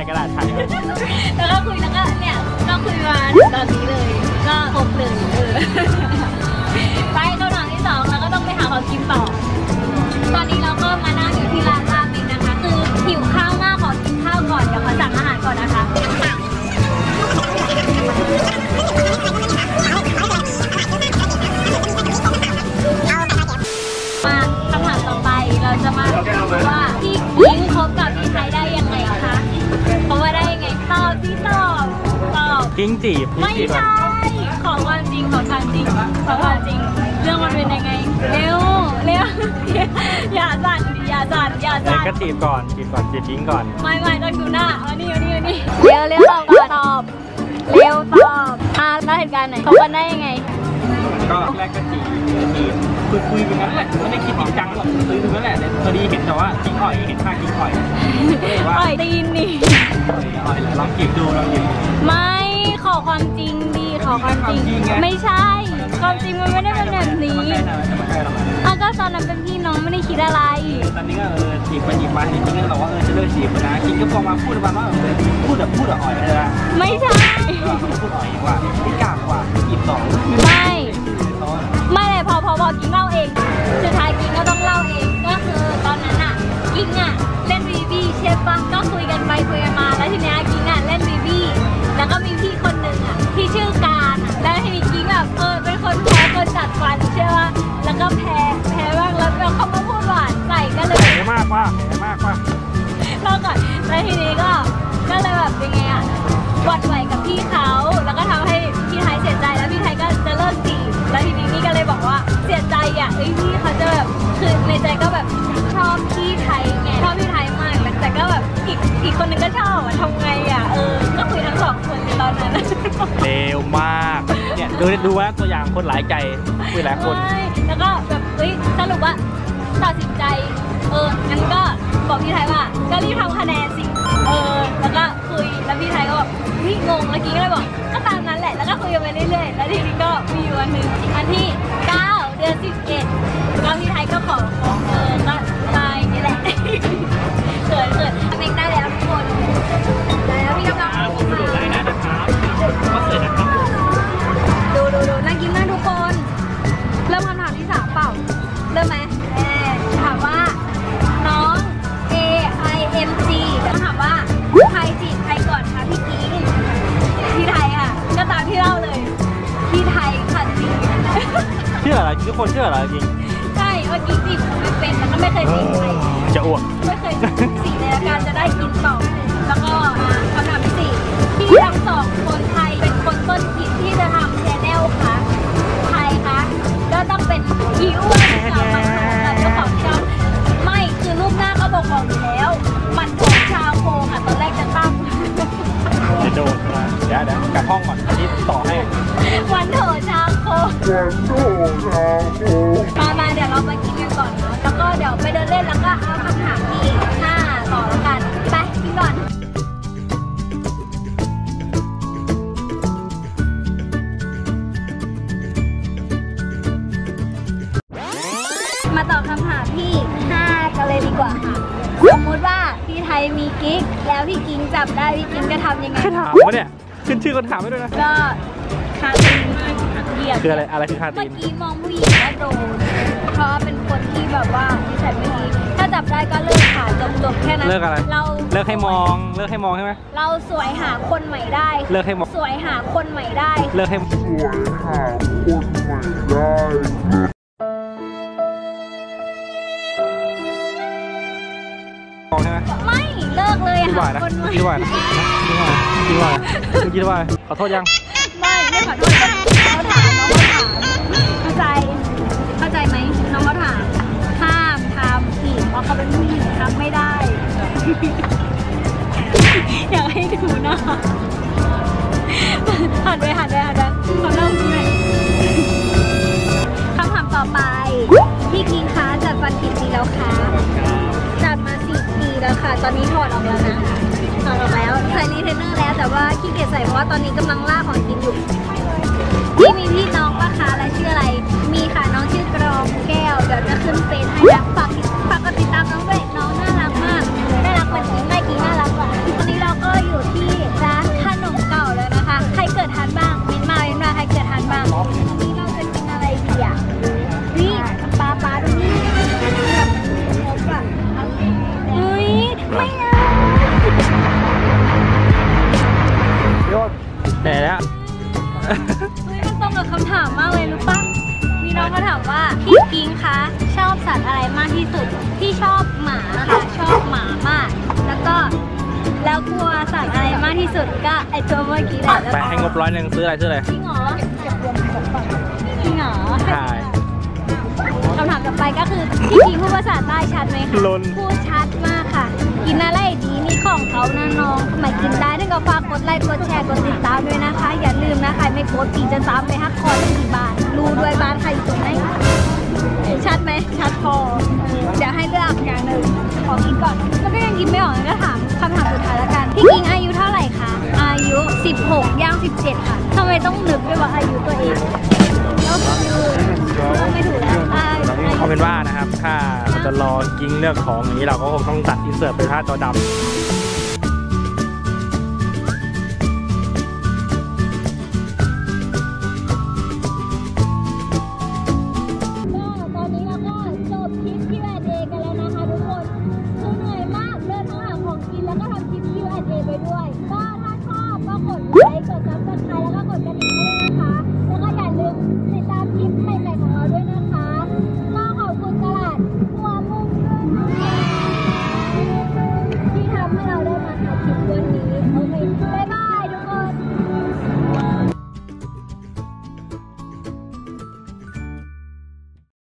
ถ่ายกระดาษถ่ายแล้วก็คุยแล้วก็เนี่ยก็คุยมาถึงตอนนี้เลย ก็ครบเลยเออไปค จีบไม่กิ้งจีบใช่ของความจริงของความจริงของความจริง เรื่องมันเป็นยังไงเร็วเร็วอย่าสั่นดิอย่าสั่นอย่าเดี๋ยวสั่นก็จีบก่อนจีบก่อนจีบกิ้งก่อนไม่ไม่ต้องดูหน้าเอานี่เอานี่เอานี่เร็วเร็วตอบก่อนตอบเร็วตอบอ่าแล้วเหตุการณ์ไหนเขากันได้ยังไงก็แรกก็จีบจีบคุยคุยๆไปงั้นแหละไม่ได้คิดจริงจังหรอกซื้อถึงนั่นแหละแต่พอดีเห็นแต่ว่ากิ้งอ่อยเห็นท่ากิ้งอ่อยก็เลยว่าอ่อยตีนนี่อ่อยอ่อยแล้วลองจีบดูลองจีบดูไม่ ขอความจริงดีขอความจริงความจริงไงไม่ใช่ ความจริงมันไม่ได้เป็นแบบนี้มาใกล้ทำไมจะมาใกล้ทำไมอะก็ตอนนั้นเป็นพี่น้องไม่ได้คิดอะไรตอนนี้ก็เออจีบไปจีบมาจริงๆก็เราว่าเออจะเลิกจีบนะกิ้งก็พอมาพูดประมาณว่าเออพูดแบบพูดแบบอ่อยเลยนะไม่ใช่ก็พูดอ่อย หวั่นไหวกับพี่เขา แล้วก็ทำให้พี่ไทยเสียใจแล้วพี่ไทยก็จะเลิกจีบแล้วทีนี้นี่ก็เลยบอกว่าเสียใจอะเอ้ยพี่เขาจะแบบคือในใจก็แบบชอบพี่ไทยไงชอบพี่ไทยมากแต่แต่ก็แบบอีกอีกคนนึงก็ชอบอะทำไงอะเออก็คุยทั้งสองคนในตอนนั้นเร็วมากเนี่ยดูดูว่าตัวอย่างคนหลายใจคุยหลายคนไม่แล้วก็แบบเฮ้ยสรุปว่าตัดสินใจเอองั้นก็บอกพี่ไทยว่าก็รีบทำคะแนนสิ ทุกคนเชื่อเหรอจริงใช่เมื่อกี้จีบไม่เป็นแล้วก็ไม่เคยจีบใครจะอ้วกไม่เคยจีบสี่ในรายการจะได้กินต่อแล้วก็มาคำถามที่สี่พี่ทั้งสองคนไทยเป็นคนต้นคิดที่จะทำแชนแนลคะใครคะก็ต้องเป็นพี่อ้วน มาตอบคำถามที่5กันเลยดีกว่าค่ะ สมมุติว่าพี่ไทยมีกิ๊ก แล้วพี่กิ้งจับได้พี่กิ้งจะทำยังไงใครถามวะเนี่ย ขึ้นชื่อคนถามไม่ด้วยนะ ก็คาตีนเหยียบคืออะไร อะไรคือคาตีเมื่อน กี้มองผู้หญิงแล้วโดน เพราะเป็นคนที่แบบว่านิสัยไม่ดีถ้าจับได้ก็เลิกค่ะจบจบๆแค่นั้นเลิกอะไร เราเลิกให้มอง เลิกให้มองใช่ไหม เราสวยหาคนใหม่ได้ เลิกให้มอง สวยหาคนใหม่ได้ เลิกให้สวยหาคน ว่าหานะคนใหม่คิดว่านะคิดว่าคิดว่าคิดว่าขอโทษยัง ว่าตอนนี้กำลังล่าของกินอยู่พี่มีพี่ แต่แล้ว เฮ้ยมันตรงกับคำถามมากเลยรู้ป่ะมีน้องมาถามว่าพี่กิงคะชอบสัตว์อะไรมากที่สุด พี่ชอบหมาค่ะชอบหมามาก แล้วก็แล้วกลัวสัตว์อะไรมากที่สุดก็ไอตัวเมื่อกี้แหละแล้ไปให้งบร้อยหนึ่งซื้ออะไรซื้ออะไร จริงเหรอจริงเหรอใช่ คำถามต่อไปก็คือพี่พูดภาษาใต้ชัดไหมคะลน พูดชัดมากค่ะ กินอะไร ดไลค์กดแชร์กดติดตามด้วยนะคะ อย่าลืมนะใครไม่กดปีจะซ้ำไปฮักคอที่กี่บาทรู้ด้วยบ้านใครอยู่ตรงไหนชัดไหมชัดพอเดี๋ยวให้เลือกอย่างหนึ่งขอกินก่อนแล้วก็ยังกินไม่ออกก็ถามคำถามสุดท้ายแล้วกันพี่กิงอายุเท่าไหร่คะอายุ 16ย่าง 17 ค่ะทำไมต้องนึกด้วยว่าอายุตัวเองแล้วคือเลือกไม่ถูกแล้วอาเอาเป็นว่านะครับถ้าเราจะรอกิ้งเลือกของอย่างนี้เราก็คงต้องตัดอินเสิร์ตเป็นภาจอดำ